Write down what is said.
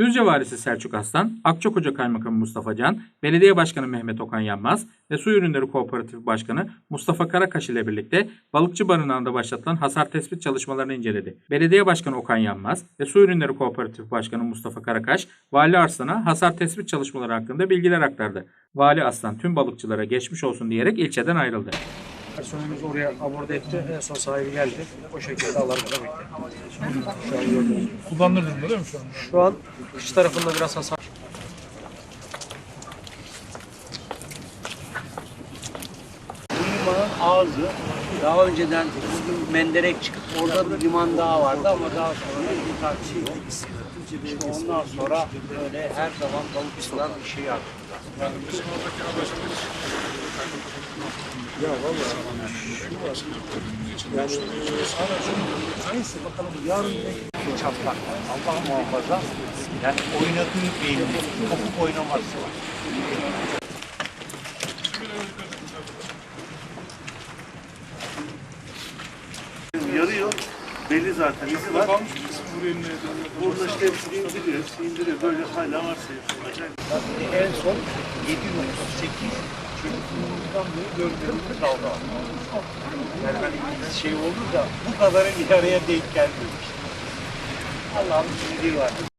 Düzce Valisi Selçuk Aslan, Akçakoca Kaymakamı Mustafa Can, Belediye Başkanı Mehmet Okan Yanmaz ve Su Ürünleri Kooperatif Başkanı Mustafa Karakaş ile birlikte balıkçı barınağında başlatılan hasar tespit çalışmalarını inceledi. Belediye Başkanı Okan Yanmaz ve Su Ürünleri Kooperatif Başkanı Mustafa Karakaş, Vali Arslan'a hasar tespit çalışmaları hakkında bilgiler aktardı. Vali Arslan tüm balıkçılara geçmiş olsun diyerek ilçeden ayrıldı. Personelimiz oraya aborde etti. En son sahibi geldi. O şekilde alarmada bekliyor. Şu an gördüğünüz gibi. Kullanılır durumda değil mi şu anda? Şu an kış tarafında biraz hasar. Bu limanın ağzı daha önceden bugün Menderek çıkıp orada bir liman daha vardı ama daha sonra bir taksi işte ondan sonra böyle her zaman balıkçılar bir şey yaptı. Çatlak. Allah muhafaza. Yani oynadığı belli. Kopuk oynaması var. Yarıyor. Belli zaten. izi var. Ne? Burada işte hepsini indiriyor. İndiriyor. Böyle hala varsa. En son 708 çocukluğumuzdan beri gördüğümüz dalga. Yani hani şey oldu da bu kadarı bir araya denk gelmemiş. Allah'ın bildiği var.